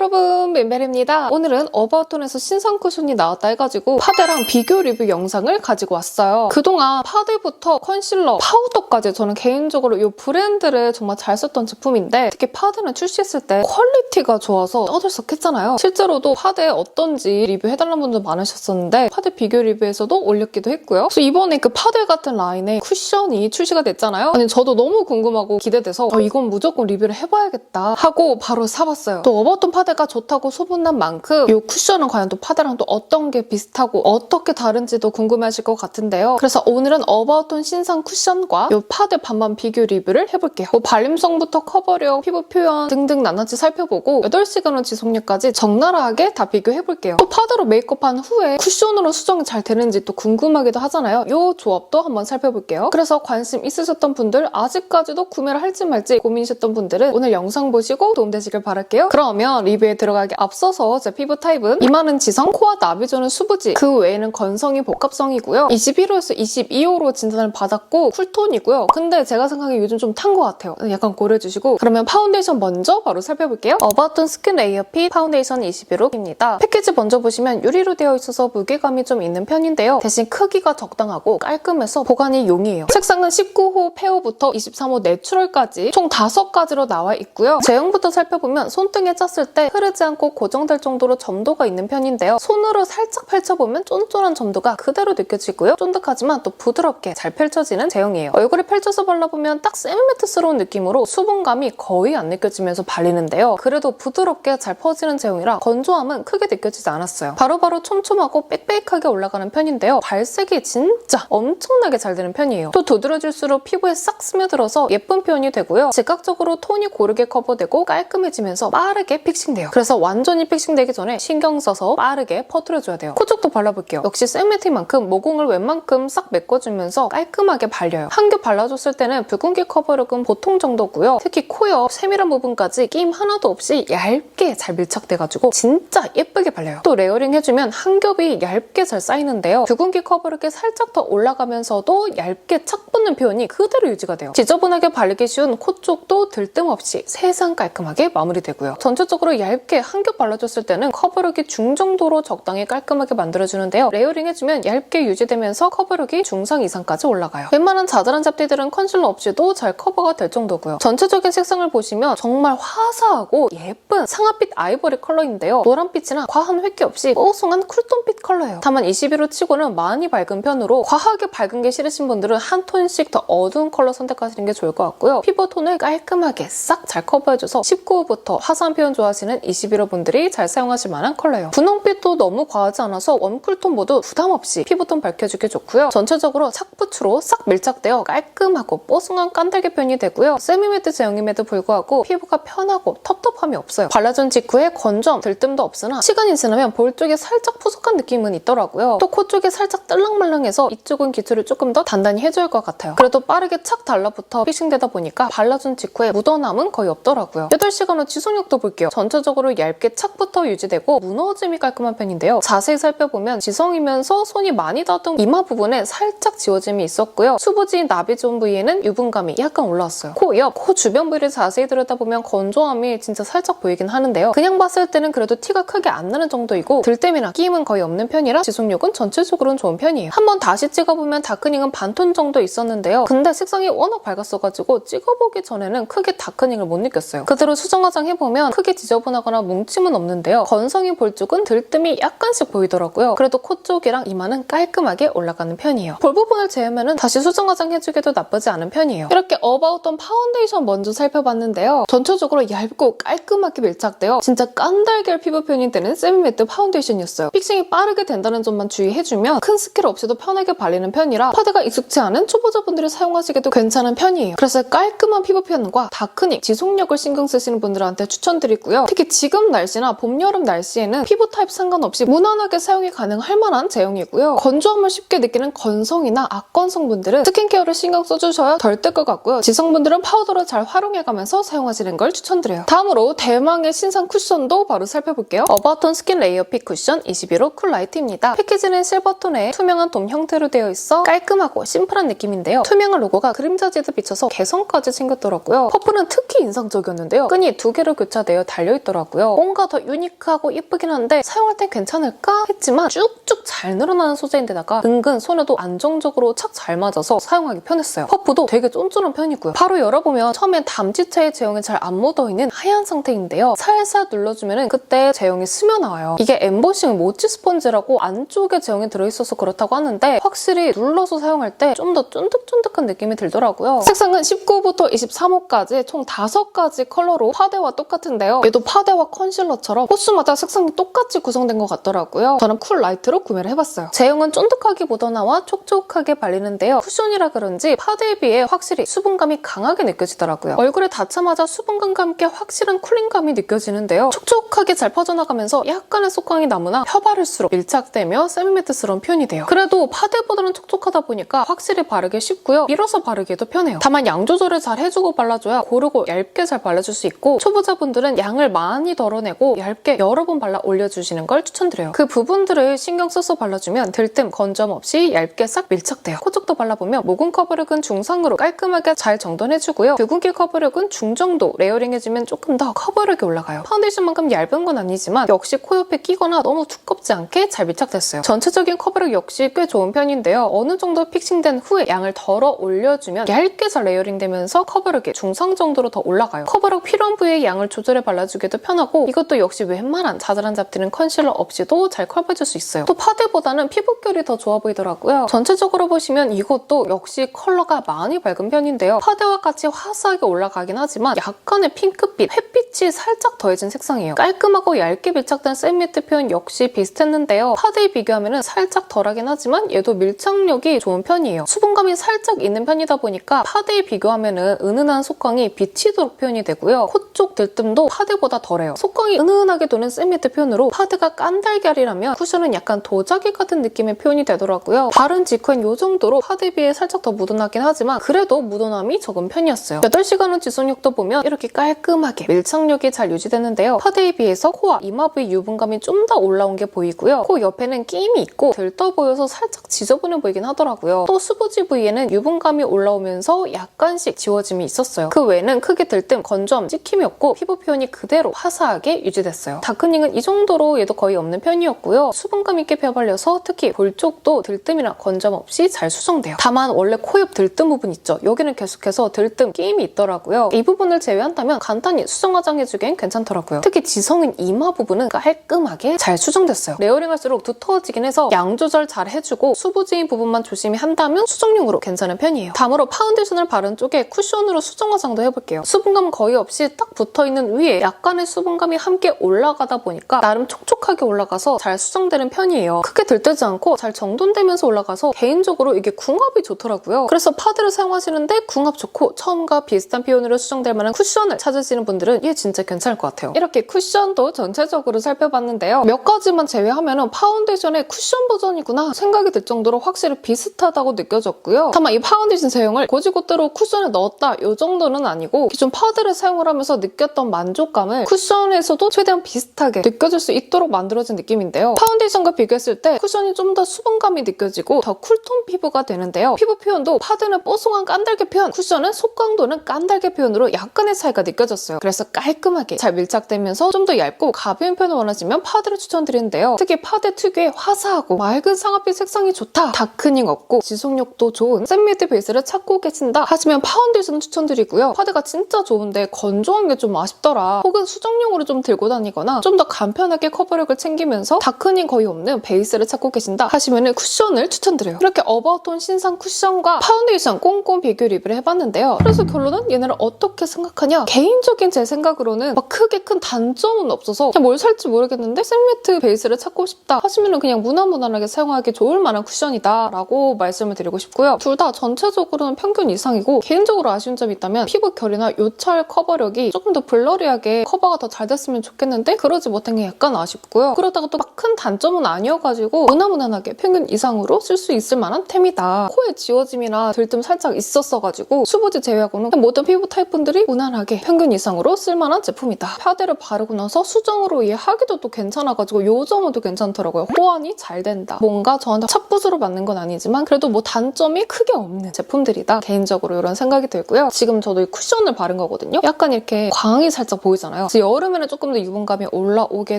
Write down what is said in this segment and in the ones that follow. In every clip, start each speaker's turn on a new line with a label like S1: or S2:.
S1: 여러분 멤벨입니다. 오늘은 어바웃톤에서 신상 쿠션이 나왔다 해가지고 파데랑 비교 리뷰 영상을 가지고 왔어요. 그동안 파데부터 컨실러, 파우더까지 저는 개인적으로 이 브랜드를 정말 잘 썼던 제품인데 특히 파데는 출시했을 때 퀄리티가 좋아서 떠들썩했잖아요. 실제로도 파데 어떤지 리뷰해달라는 분들 많으셨었는데 파데 비교 리뷰에서도 올렸기도 했고요. 그래서 이번에 그 파데 같은 라인의 쿠션이 출시가 됐잖아요. 아니 저도 너무 궁금하고 기대돼서 어, 이건 무조건 리뷰를 해봐야겠다 하고 바로 사봤어요. 또 어버톤 파데 가 좋다고 소문난 만큼 이 쿠션은 과연 또 파데랑 또 어떤 게 비슷하고 어떻게 다른지도 궁금해하실 것 같은데요. 그래서 오늘은 어버톤 신상 쿠션과 이 파데 반반 비교 리뷰를 해볼게요. 뭐 발림성부터 커버력, 피부 표현 등등 낱낱이 살펴보고 8시간의 지속력까지 적나라하게 다 비교해볼게요. 또 파데로 메이크업한 후에 쿠션으로 수정이 잘 되는지 또 궁금하기도 하잖아요. 이 조합도 한번 살펴볼게요. 그래서 관심 있으셨던 분들 아직까지도 구매를 할지 말지 고민이셨던 분들은 오늘 영상 보시고 도움되시길 바랄게요. 그러면 리뷰에 들어가기 앞서서 제 피부 타입은 이마는 지성, 코와 나비존은 수부지, 그 외에는 건성이 복합성이고요. 21호에서 22호로 진단을 받았고 쿨톤이고요. 근데 제가 생각에 요즘 좀 탄 것 같아요. 약간 고려해주시고 그러면 파운데이션 먼저 바로 살펴볼게요. 어바웃 스킨 레이어 P 파운데이션 21호입니다. 패키지 먼저 보시면 유리로 되어 있어서 무게감이 좀 있는 편인데요. 대신 크기가 적당하고 깔끔해서 보관이 용이해요. 색상은 19호 페어부터 23호 내추럴까지 총 5가지로 나와 있고요. 제형부터 살펴보면 손등에 짰을 때 흐르지 않고 고정될 정도로 점도가 있는 편인데요. 손으로 살짝 펼쳐보면 쫀쫀한 점도가 그대로 느껴지고요. 쫀득하지만 또 부드럽게 잘 펼쳐지는 제형이에요. 얼굴에 펼쳐서 발라보면 딱 세미매트스러운 느낌으로 수분감이 거의 안 느껴지면서 발리는데요. 그래도 부드럽게 잘 퍼지는 제형이라 건조함은 크게 느껴지지 않았어요. 바로바로 촘촘하고 빽빽하게 올라가는 편인데요. 발색이 진짜 엄청나게 잘 되는 편이에요. 또 두드러질수록 피부에 싹 스며들어서 예쁜 표현이 되고요. 즉각적으로 톤이 고르게 커버되고 깔끔해지면서 빠르게 픽싱 돼요. 그래서 완전히 픽싱되기 전에 신경 써서 빠르게 퍼뜨려줘야 돼요. 코 쪽도 발라볼게요. 역시 생매트만큼 모공을 웬만큼 싹 메꿔주면서 깔끔하게 발려요. 한 겹 발라줬을 때는 붉은기 커버력은 보통 정도고요. 특히 코옆 세밀한 부분까지 끼임 하나도 없이 얇게 잘 밀착돼가지고 진짜 예쁘게 발려요. 또 레이어링 해주면 한 겹이 얇게 잘 쌓이는데요. 붉은기 커버력이 살짝 더 올라가면서도 얇게 착 붙는 표현이 그대로 유지가 돼요. 지저분하게 발리기 쉬운 코 쪽도 들뜸없이 세상 깔끔하게 마무리되고요. 전체적으로 얇게 한 겹 발라줬을 때는 커버력이 중정도로 적당히 깔끔하게 만들어주는데요. 레이어링 해주면 얇게 유지되면서 커버력이 중상 이상까지 올라가요. 웬만한 자잘한 잡티들은 컨실러 없이도 잘 커버가 될 정도고요. 전체적인 색상을 보시면 정말 화사하고 예쁜 상아빛 아이보리 컬러인데요. 노란빛이나 과한 획기 없이 뽀송한 쿨톤빛 컬러예요. 다만 21호 치고는 많이 밝은 편으로 과하게 밝은 게 싫으신 분들은 한 톤씩 더 어두운 컬러 선택하시는 게 좋을 것 같고요. 피부 톤을 깔끔하게 싹 잘 커버해줘서 19호부터 화사한 표현 좋아하시는 21호 분들이 잘 사용하실 만한 컬러예요. 분홍빛도 너무 과하지 않아서 웜쿨톤 모두 부담 없이 피부톤 밝혀주기 좋고요. 전체적으로 착붙으로 싹 밀착되어 깔끔하고 뽀송한 깐달게 표현이 되고요. 세미매트 제형임에도 불구하고 피부가 편하고 텁텁함이 없어요. 발라준 직후에 건조함, 들뜸도 없으나 시간이 지나면 볼 쪽에 살짝 푸석한 느낌은 있더라고요. 또 코 쪽에 살짝 뜰랑말랑해서 이쪽은 기초를 조금 더 단단히 해줄 것 같아요. 그래도 빠르게 착 달라붙어 피싱되다 보니까 발라준 직후에 묻어남은 거의 없더라고요. 8시간 후 지속력도 볼게요. 전체 적으로 얇게 착부터 유지되고 무너짐이 깔끔한 편인데요. 자세히 살펴보면 지성이면서 손이 많이 닿던 이마 부분에 살짝 지워짐이 있었고요. 수부지 나비존 부위에는 유분감이 약간 올라왔어요. 코 옆, 코 주변 부위를 자세히 들여다보면 건조함이 진짜 살짝 보이긴 하는데요. 그냥 봤을 때는 그래도 티가 크게 안 나는 정도이고 들땜이나 끼임은 거의 없는 편이라 지속력은 전체적으로는 좋은 편이에요. 한번 다시 찍어보면 다크닝은 반톤 정도 있었는데요. 근데 색상이 워낙 밝았어가지고 찍어보기 전에는 크게 다크닝을 못 느꼈어요. 그대로 수정 화장 해보면 크게 지저분 하거나 뭉침은 없는데요. 건성이 볼 쪽은 들뜸이 약간씩 보이더라고요. 그래도 코 쪽이랑 이마는 깔끔하게 올라가는 편이에요. 볼 부분을 제우면 다시 수정 화장 해주기도 나쁘지 않은 편이에요. 이렇게 어바웃던 파운데이션 먼저 살펴봤는데요. 전체적으로 얇고 깔끔하게 밀착되어 진짜 깐달걀 피부 표현이 되는 세미매트 파운데이션이었어요. 픽싱이 빠르게 된다는 점만 주의해주면 큰 스킬 없이도 편하게 발리는 편이라 파데가 익숙지 않은 초보자분들이 사용하시기도 괜찮은 편이에요. 그래서 깔끔한 피부 표현과 다크닝, 지속력을 신경 쓰시는 분들한테 추천드리고요. 특히 지금 날씨나 봄, 여름 날씨에는 피부 타입 상관없이 무난하게 사용이 가능할 만한 제형이고요. 건조함을 쉽게 느끼는 건성이나 악건성 분들은 스킨케어를 신경 써주셔야 덜 뜰 것 같고요. 지성분들은 파우더를 잘 활용해가면서 사용하시는 걸 추천드려요. 다음으로 대망의 신상 쿠션도 바로 살펴볼게요. 어바톤 스킨 레이어 픽 쿠션 21호 쿨라이트입니다. 패키지는 실버톤에 투명한 돔 형태로 되어 있어 깔끔하고 심플한 느낌인데요. 투명한 로고가 그림자지도 비쳐서 개성까지 챙겼더라고요. 퍼플은 특히 인상적이었는데요. 끈이 두 개로 교차되어 달려있던 있더라고요. 뭔가 더 유니크하고 예쁘긴 한데 사용할 땐 괜찮을까 했지만 쭉쭉 잘 늘어나는 소재인데다가 은근 손에도 안정적으로 착 잘 맞아서 사용하기 편했어요. 퍼프도 되게 쫀쫀한 편이고요. 바로 열어보면 처음엔 담지체의 제형이 잘 안 묻어있는 하얀 상태인데요. 살살 눌러주면 그때 제형이 스며나와요. 이게 엠보싱 모찌 스펀지라고 안쪽에 제형이 들어있어서 그렇다고 하는데 확실히 눌러서 사용할 때 좀 더 쫀득쫀득한 느낌이 들더라고요. 색상은 19부터 23호까지 총 5가지 컬러로 파데와 똑같은데요. 얘도 파데와 컨실러처럼 호수마다 색상이 똑같이 구성된 것 같더라고요. 저는 쿨 라이트로 구매를 해봤어요. 제형은 쫀득하기보다나와 촉촉하게 발리는데요. 쿠션이라 그런지 파데에 비해 확실히 수분감이 강하게 느껴지더라고요. 얼굴에 닿자마자 수분감과 함께 확실한 쿨링감이 느껴지는데요. 촉촉하게 잘 퍼져나가면서 약간의 속광이 나무나 펴바를수록 밀착되며 세미매트스러운 표현이 돼요. 그래도 파데보다는 촉촉하다 보니까 확실히 바르기 쉽고요. 밀어서 바르기도 편해요. 다만 양 조절을 잘 해주고 발라줘야 고르고 얇게 잘 발라줄 수 있고 초보자분들은 양을 많이 덜어내고 얇게 여러 번 발라 올려주시는 걸 추천드려요. 그 부분들을 신경 써서 발라주면 들뜸, 건점 없이 얇게 싹 밀착돼요. 코 쪽도 발라보면 모공 커버력은 중상으로 깔끔하게 잘 정돈해주고요. 붉은기 커버력은 중정도, 레이어링해주면 조금 더 커버력이 올라가요. 파운데이션만큼 얇은 건 아니지만 역시 코 옆에 끼거나 너무 두껍지 않게 잘 밀착됐어요. 전체적인 커버력 역시 꽤 좋은 편인데요. 어느 정도 픽싱된 후에 양을 덜어 올려주면 얇게 잘 레이어링되면서 커버력이 중상 정도로 더 올라가요. 커버력 필요한 부위에 양을 조절해 발라주 기도 편하고 이것도 역시 웬만한 자잘한 잡티는 컨실러 없이도 잘 커버해줄 수 있어요. 또 파데보다는 피부결이 더 좋아 보이더라고요. 전체적으로 보시면 이것도 역시 컬러가 많이 밝은 편인데요. 파데와 같이 화사하게 올라가긴 하지만 약간의 핑크빛, 햇빛이 살짝 더해진 색상이에요. 깔끔하고 얇게 밀착된 샌미트 표현 역시 비슷했는데요. 파데에 비교하면 살짝 덜하긴 하지만 얘도 밀착력이 좋은 편이에요. 수분감이 살짝 있는 편이다 보니까 파데에 비교하면 은은한 속광이 비치도록 표현이 되고요. 코 쪽 들뜸도 파데보다 덜해요. 속광이 은은하게 도는 샌미트 표현으로 파데가 깐달걀이라면 쿠션은 약간 도자기 같은 느낌의 표현이 되더라고요. 바른 직후엔 이 정도로 파데 비해 살짝 더 묻어나긴 하지만 그래도 묻어남이 적은 편이었어요. 8시간 후 지속력도 보면 이렇게 깔끔하게 밀착력이 잘 유지되는데요. 파데에 비해서 코와 이마 부위 유분감이 좀 더 올라온 게 보이고요. 코 옆에는 끼임이 있고 들떠 보여서 살짝 지저분해 보이긴 하더라고요. 또 수부지 부위에는 유분감이 올라오면서 약간씩 지워짐이 있었어요. 그 외에는 크게 들뜸, 건조함, 찍힘이 없고 피부 표현이 그대로 화사하게 유지됐어요. 다크닝은 이 정도로 얘도 거의 없는 편이었고요. 수분감 있게 펴발려서 특히 볼 쪽도 들뜸이나 건조함 없이 잘 수정돼요. 다만 원래 코 옆 들뜸 부분 있죠? 여기는 계속해서 들뜸 끼임이 있더라고요. 이 부분을 제외한다면 간단히 수정 화장해주기엔 괜찮더라고요. 특히 지성인 이마 부분은 깔끔하게 잘 수정됐어요. 레어링 할수록 두터워지긴 해서 양 조절 잘 해주고 수부지인 부분만 조심히 한다면 수정용으로 괜찮은 편이에요. 다음으로 파운데이션을 바른 쪽에 쿠션으로 수정 화장도 해볼게요. 수분감 거의 없이 딱 붙어있는 위에 약간의 수분감이 함께 올라가다 보니까 나름 촉촉하게 올라가서 잘 수정되는 편이에요. 크게 들뜨지 않고 잘 정돈되면서 올라가서 개인적으로 이게 궁합이 좋더라고요. 그래서 파드를 사용하시는데 궁합 좋고 처음과 비슷한 표현으로 수정될 만한 쿠션을 찾으시는 분들은 얘 진짜 괜찮을 것 같아요. 이렇게 쿠션도 전체적으로 살펴봤는데요. 몇 가지만 제외하면 파운데이션의 쿠션 버전이구나 생각이 들 정도로 확실히 비슷하다고 느껴졌고요. 다만 이 파운데이션 제형을 고지고대로 쿠션에 넣었다 이 정도는 아니고 기존 파드를 사용을 하면서 느꼈던 만족감을 쿠션에서도 최대한 비슷하게 느껴질 수 있도록 만들어진 느낌인데요. 파운데이션과 비교했을 때 쿠션이 좀 더 수분감이 느껴지고 더 쿨톤 피부가 되는데요. 피부 표현도 파드는 뽀송한 깐달걀 표현, 쿠션은 속광도는 깐달걀 표현으로 약간의 차이가 느껴졌어요. 그래서 깔끔하게 잘 밀착되면서 좀 더 얇고 가벼운 표현을 원하시면 파드를 추천드리는데요. 특히 파드 특유의 화사하고 맑은 상아빛 색상이 좋다, 다크닝 없고 지속력도 좋은 샌미드 베이스를 찾고 계신다 하시면 파운데이션을 추천드리고요. 파드가 진짜 좋은데 건조한 게 좀 아쉽더라. 혹은 수 정용으로 좀 들고 다니거나 좀 더 간편하게 커버력을 챙기면서 다크닝 거의 없는 베이스를 찾고 계신다 하시면 쿠션을 추천드려요. 이렇게 어바웃톤 신상 쿠션과 파운데이션 꼼꼼 비교 리뷰를 해봤는데요. 그래서 결론은 얘네를 어떻게 생각하냐? 개인적인 제 생각으로는 막 크게 큰 단점은 없어서 그냥 뭘 살지 모르겠는데 샌매트 베이스를 찾고 싶다 하시면 그냥 무난무난하게 사용하기 좋을 만한 쿠션이다 라고 말씀을 드리고 싶고요. 둘 다 전체적으로는 평균 이상이고 개인적으로 아쉬운 점이 있다면 피부 결이나 요철 커버력이 조금 더 블러리하게 커버 가 더 잘 됐으면 좋겠는데 그러지 못한 게 약간 아쉽고요. 그러다가 또 막 큰 단점은 아니어가지고 무난무난하게 평균 이상으로 쓸 수 있을 만한 템이다. 코에 지워짐이나 들뜸 살짝 있었어가지고 수부지 제외하고는 모든 피부 타입 분들이 무난하게 평균 이상으로 쓸만한 제품이다. 파데를 바르고 나서 수정으로 이해하기도 또 괜찮아가지고 요 점은 또 괜찮더라고요. 호환이 잘 된다. 뭔가 저한테 찻붓으로 맞는 건 아니지만 그래도 뭐 단점이 크게 없는 제품들이다. 개인적으로 이런 생각이 들고요. 지금 저도 이 쿠션을 바른 거거든요. 약간 이렇게 광이 살짝 보이잖아요. 그래서 여름에는 조금 더 유분감이 올라오게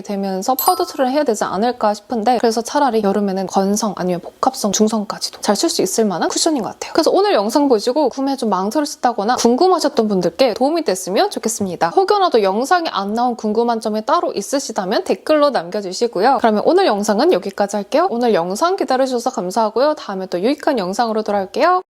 S1: 되면서 파우더 처리를 해야 되지 않을까 싶은데 그래서 차라리 여름에는 건성 아니면 복합성 중성까지도 잘 쓸 수 있을 만한 쿠션인 것 같아요. 그래서 오늘 영상 보시고 구매 좀 망설였다거나 궁금하셨던 분들께 도움이 됐으면 좋겠습니다. 혹여나 도 영상에 안 나온 궁금한 점이 따로 있으시다면 댓글로 남겨주시고요. 그러면 오늘 영상은 여기까지 할게요. 오늘 영상 기다려주셔서 감사하고요. 다음에 또 유익한 영상으로 돌아올게요.